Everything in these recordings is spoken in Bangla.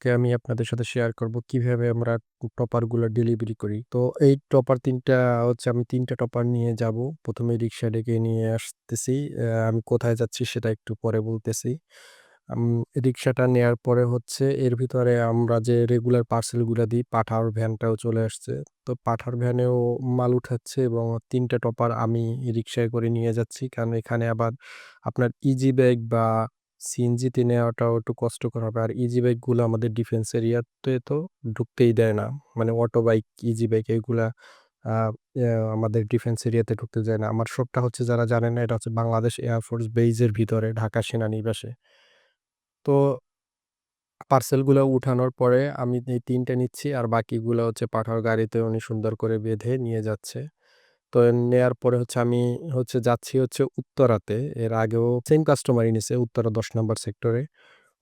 আজকে আমি আপনাদের সাথে শেয়ার করব, কীভাবে আমরা টপারগুলো ডেলিভারি করি। তো এই টপার ৩ টা হচ্ছে আমি ৩ টা টপার নিয়ে যাব। প্রথমে রিক্সা ডেকে নিয়ে আসতেছি। আমি কোথায় যাচ্ছি সেটা একটু পরে বলতেছি। রিক্সাটা নেয়ার পরে হচ্ছে এর ভিতরে আমরা যে রেগুলার পার্সেলগুলা দিই, পাঠার ভ্যানটাও চলে আসছে। তো পাঠার ভ্যানেও মাল উঠাচ্ছে এবং ৩ টা টপার আমি রিক্সায় করে নিয়ে যাচ্ছি। কারণ এখানে আবার আপনার ইজি ব্যাগ বা সিএনজিতে নেওয়াটাও একটু কষ্টকর হবে। আর ইজি বাইকগুলো আমাদের ডিফেন্স এরিয়াতে তো ঢুকতেই দেয় না। মানে অটো বাইক, ইজি বাইক এগুলা আমাদের ডিফেন্স এরিয়াতে ঢুকতে দেয় না। আমার শপটা হচ্ছে যারা জানে না এটা হচ্ছে বাংলাদেশ এয়ারফোর্স বেইজের ভিতরে ঢাকা সেনানিবাসে। তো পার্সেলগুলো উঠানোর পরে আমি এই তিনটে নিচ্ছি আর বাকিগুলো হচ্ছে পাঠার গাড়িতে উনি সুন্দর করে বেঁধে নিয়ে যাচ্ছে। তো নেয়ার পরে হচ্ছে আমি হচ্ছে যাচ্ছি হচ্ছে উত্তরাতে। এর আগেও সেম কাস্টমারই নিছে উত্তরা দশ নম্বর সেক্টরে।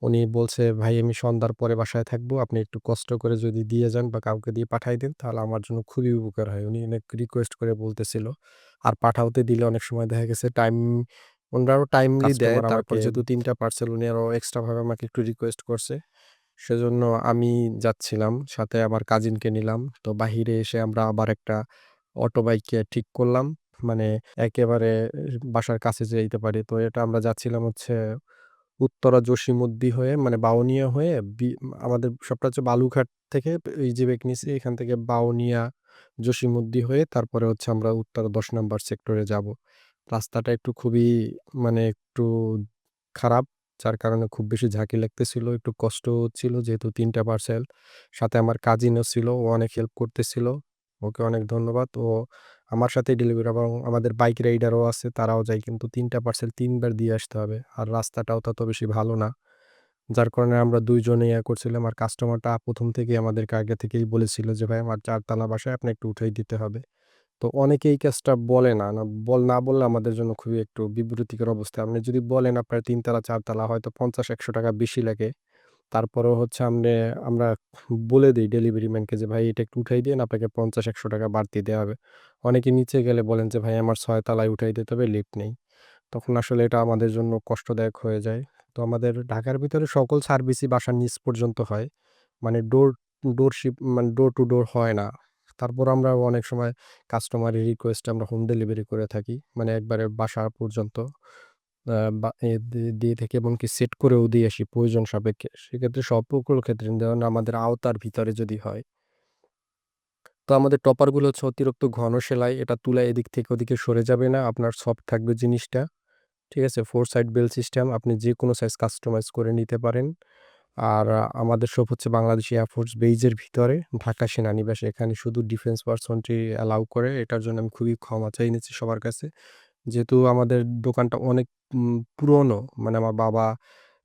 উনি বলছে, "ভাই আমি সন্ধ্যার পরে বাসায় থাকব। আপনি একটু কষ্ট করে যদি দিয়ে যান বা কাউকে দিয়ে পাঠাই দেন তাহলে আমার জন্য খুবই উপকার হয়।" উনি অনেক রিকোয়েস্ট করে বলতেছিল। আর পাঠাতে দিলে অনেক সময় দেখা গেছে টাইম ওনারাও টাইমলি দেয়। তারপর যেহেতু ৩ টা পার্সেল উনি আরও এক্সট্রা ভাবে আমাকে একটু রিকোয়েস্ট করছে। সেজন্য আমি যাচ্ছিলাম। সাথে আমার কাজিনকে নিলাম। তো বাহিরে এসে আমরা আবার একটা অটো বাইকে ঠিক করলাম। মানে একেবারে বাসার কাছে যাইতে পারি। তো এটা আমরা যাচ্ছিলাম হচ্ছে উত্তরা জসীমউদ্দি হয়ে মানে বাউনিয়া হয়ে আমাদের শপটা হচ্ছে বালুঘাট থেকে ইজি বেক নিছি। এখান থেকে বাউনিয়া, জসীমউদ্দি হয়ে তারপরে হচ্ছে আমরা উত্তরা ১০ নাম্বার সেক্টরে যাব। রাস্তাটা একটু খুবই মানে একটু খারাপ। যার কারণে খুব বেশি ঝাঁকি লাগতেছিল। একটু কষ্ট হচ্ছিল যেহেতু ৩ টা পার্সেল। সাথে আমার কাজিনও ছিল। ও অনেক হেল্প করতেছিল। ওকে অনেক ধন্যবাদ। ও আমার সাথে ডেলিভারি এবং আমাদের বাইক রাইডারও আছে তারাও যায়। কিন্তু ৩ টা পার্সেল তিনবার দিয়ে আসতে হবে। আর রাস্তাটাও তত বেশি ভালো না। যার কারণে আমরা ২ জনে ইয়া করছিলাম। আর কাস্টমারটা প্রথম থেকেই আমাদেরকে আগে থেকেই বলেছিল যে, "ভাই আমার চারতলা বাসায় আপনি একটু উঠেই দিতে হবে।" তো অনেকে এই কাজটা বলে না। না বল না বললে আমাদের জন্য খুবই একটু বিব্রতিকর অবস্থা। আপনি যদি বলেন আপনার তিনতলা চারতলা হয়তো ৫০-১০০ টাকা বেশি লাগে। তারপরেও হচ্ছে আমনে আমরা বলে দেই ডেলিভারি ম্যানকে যে, "ভাই এটা একটু উঠাই দিয়েন আপনাকে ৫০-১০০ টাকা বাড়তি দেয়া হবে।" অনেকে নিচে গেলে বলেন যে, "ভাই আমার ৬ তলায় উঠাই দিতে হবে লিফট নেই।" তখন আসলে এটা আমাদের জন্য কষ্টদায়ক হয়ে যায়। তো আমাদের ঢাকার ভিতরে সকল সার্ভিসই বাসার নিচ পর্যন্ত হয়। মানে ডোর ডোরশিপ মানে ডোর টু ডোর হয় না। তারপর আমরা অনেক সময় কাস্টমারের রিকোয়েস্টে আমরা হোম ডেলিভারি করে থাকি। মানে একবারে বাসা পর্যন্ত বা এ দিয়ে থাকি এমনকি সেট করেও দিয়ে আসি প্রয়োজন সাপেক্ষে। সেক্ষেত্রে সকল ক্ষেত্রে যেমন আমাদের আওতার ভিতরে যদি হয়। তো আমাদের টপারগুলো হচ্ছে অতিরিক্ত ঘন সেলাই। এটা তুলা এদিক থেকে ওদিকে সরে যাবে না। আপনার সফট থাকবে জিনিসটা। ঠিক আছে? Four side bell system. আপনি যেকোনো সাইজ কাস্টমাইজ করে নিতে পারেন। আর আমাদের শপ হচ্ছে বাংলাদেশ এয়ারফোর্স বেইজের ভিতরে, ঢাকা সেনানিবাসে। এখানে শুধু ডিফেন্স পার্সনটি অ্যালাউ করে। এটার জন্য আমি খুবই ক্ষমা চেয়ে নিচ্ছি সবার কাছে। যেহেতু আমাদের দোকানটা অনেক পুরনো। মানে আমার বাবা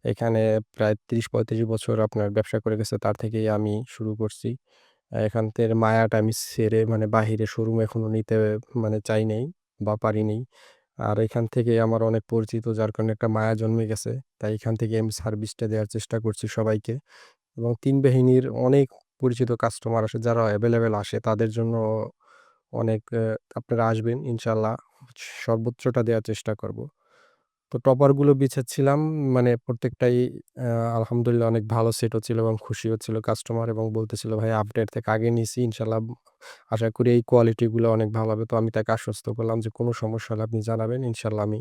এখানে প্রায় ৩০-৩৫ বছর আপনার ব্যবসা করে গেছে। তার থেকেই আমি শুরু করছি। এখান থেকে মায়াটা আমি ছেড়ে মানে বাহিরে শোরুম এখনও নিতে মানে চাই নাই বা পারি নাই। আর এখান থেকে আমার অনেক পরিচিত, যার কারণে একটা মায়া জন্মে গেছে। তাই এখান থেকে আমি সার্ভিসটা দেওয়ার চেষ্টা করছি সবাইকে। এবং ৩ বাহিনীর অনেক পরিচিত কাস্টমার আসে, যারা অ্যাভেলেবেল আসে, তাদের জন্য অনেক আপনারা আসবেন ইনশাআল্লাহ সর্বোচ্চটা দেওয়ার চেষ্টা করব। তো টপারগুলো বিছাচ্ছিলাম মানে প্রত্যেকটাই আলহামদুলিল্লাহ অনেক ভালো সেট হচ্ছিল এবং খুশি হচ্ছিল কাস্টমার এবং বলতেছিল, "ভাই আপডেট থেকে আগে নিয়েছি ইনশাল্লাহ আশা করি এই কোয়ালিটিগুলো অনেক ভালো হবে।" তো আমি তাকে আশ্বস্ত করলাম যে, "কোনো সমস্যা হলে আপনি জানাবেন। ইনশাল্লাহ আমি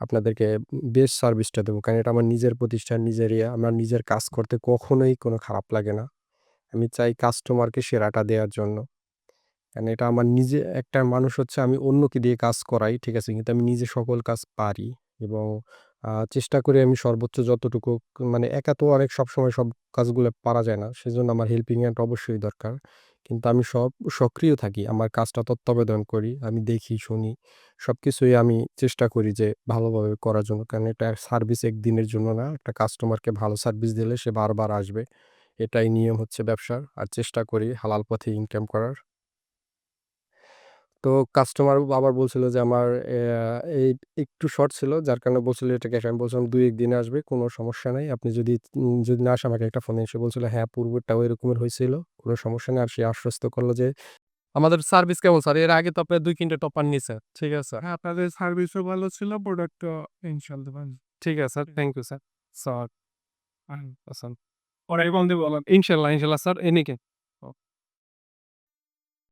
আপনাদেরকে বেস্ট সার্ভিসটা দেবো।" কারণ এটা আমার নিজের প্রতিষ্ঠান, নিজের ইয়ে আমার নিজের কাজ করতে কখনোই কোনো খারাপ লাগে না। আমি চাই কাস্টমারকে সেরাটা দেওয়ার জন্য। কারণ এটা আমার নিজে একটা মানুষ হচ্ছে আমি অন্যকে দিয়ে কাজ করাই, ঠিক আছে? কিন্তু আমি নিজে সকল কাজ পারি এবং চেষ্টা করি আমি সর্বোচ্চ যতটুকু মানে একা তো অনেক সবসময় সব কাজগুলো পারা যায় না। সেজন্য আমার হেল্পিং হ্যান্ড অবশ্যই দরকার। কিন্তু আমি সব সক্রিয় থাকি। আমার কাজটা তত্ত্বাবধান করি। আমি দেখি, শুনি। সবকিছুই আমি চেষ্টা করি যে ভালোভাবে করার জন্য। কারণ এটা সার্ভিস একদিনের জন্য না। একটা কাস্টমারকে ভালো সার্ভিস দিলে সে বারবার আসবে। এটাই নিয়ম হচ্ছে ব্যবসার। আর চেষ্টা করি হালাল পথে ইনকাম করার। তো কাস্টমার আবার বলছিল যে আমার অ্যা এই একটু শর্ট ছিল যার কারণে বলছিল এটা ক্যাশ। আমি বলছিলাম ২-১ দিনে আসবে কোনো সমস্যা নাই। আপনি যদি উম যদি না আসে আমাকে একটা ফোন এসে বলছিল, "হ্যাঁ, পূর্বেরটাও এরকমের হইছিল। কোনো সমস্যা নাই।" আর সে আশ্বস্ত করল যে আমাদের সার্ভিস কেমন স্যার? এর আগে তো আপনারা ২-৩ টা টপার নিছেন। ঠিক আছে? হ্যাঁ, আপনাদের সার্ভিসও ভালো ছিল, প্রোডাক্টও ইনশাআল্লাহ ভালো। ঠিক আছে sir. Thank you sir. Sir আচ্ছা। বন্ধু বলেন ইনশাল্লাহ, ইনশাল্লাহ স্যার এনিকে।